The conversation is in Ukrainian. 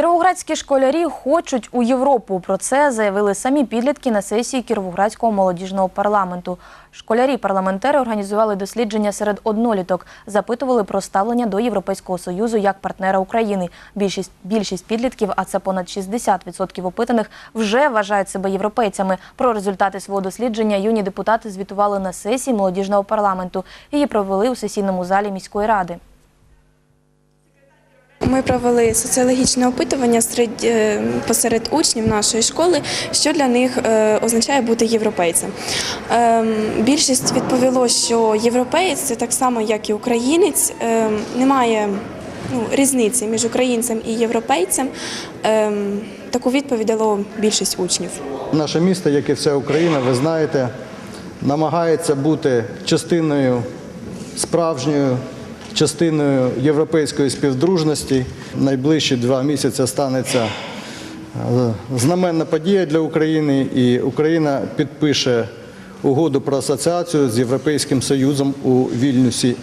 Кіровоградські школярі хочуть у Європу. Про це заявили самі підлітки на сесії Кіровоградського молодіжного парламенту. Школярі-парламентери організували дослідження серед одноліток, запитували про ставлення до Європейського союзу як партнера України. Більшість більшість підлітків, а це понад 60% опитаних, вже вважають себе європейцями. Про результати свого дослідження юні депутати звітували на сесії молодіжного парламенту. Її провели у сесійному залі міської ради. Ми провели соціологічне опитування серед, е, посеред учнів нашої школи, що для них е, означає бути європейцем. Ем, Більшість відповіло, що європеєць це так само, як і українець. Ем, Немає ну, різниці між українцем і європейцем. Ем, Таку відповідь дало більшість учнів. Наше місто, як і вся Україна, ви знаєте, намагається бути частиною справжньою, частиною європейської співдружності. Найближчі два місяці станеться е, знаменна подія для України, і Україна підпише угоду про асоціацію з Європейським Союзом у Вільнюсі